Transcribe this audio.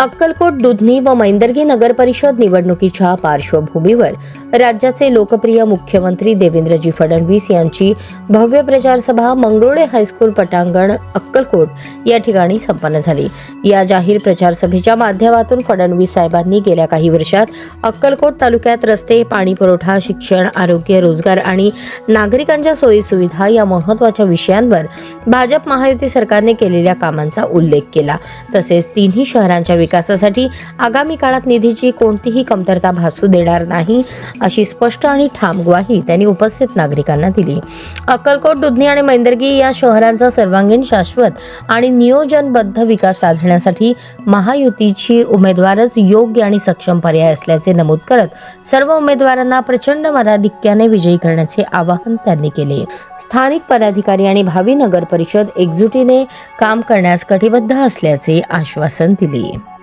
अक्कलकोट दुधनी व मैंदर्गी नगर परिषद निवडणुकीच्या पार्श्वभूमीवर राज्याचे लोकप्रिय मुख्यमंत्री देवेंद्रजी फडणवीस यांची भव्य प्रचार सभा मंगरुळे हायस्कूल पटांगण अक्कलकोट या ठिकाणी संपन्न झाली. या जाहीर प्रचार सभेच्या माध्यमातून फडणवीस साहेबांनी गेल्या काही वर्षात अक्कलकोट तालुक्यात रस्ते पाणीपुरवठा शिक्षण आरोग्य रोजगार आणि नागरिकांच्या सोयीसुविधा या महत्त्वाच्या विषयांवर भाजप महायुती सरकारने केलेल्या कामांचा उल्लेख केला. तसेच तिन्ही शहरांच्या विकासासाठी आगामी काळात निधीची कोणतीही कमतरता भासू देणार नाही अशी स्पष्ट आणि ठाम ग्वाही त्यांनी उपस्थित नागरिकांना दिली. अक्कलकोट दुधनी आणि मैंदर्गी या शहरांचा सर्वांगीण शाश्वत आणि नियोजनबद्ध विकास साधण्यासाठी महायुतीची उमेदवारच योग्य आणि सक्षम पर्याय असल्याचे नमूद करत सर्व उमेदवारांना प्रचंड मताधिक्याने विजयी करण्याचे आवाहन त्यांनी केले. स्थानिक पदाधिकारी आणि भावी नगर परिषद एकजुटीने काम करण्यास कटिबद्ध असल्याचे आश्वासन दिले.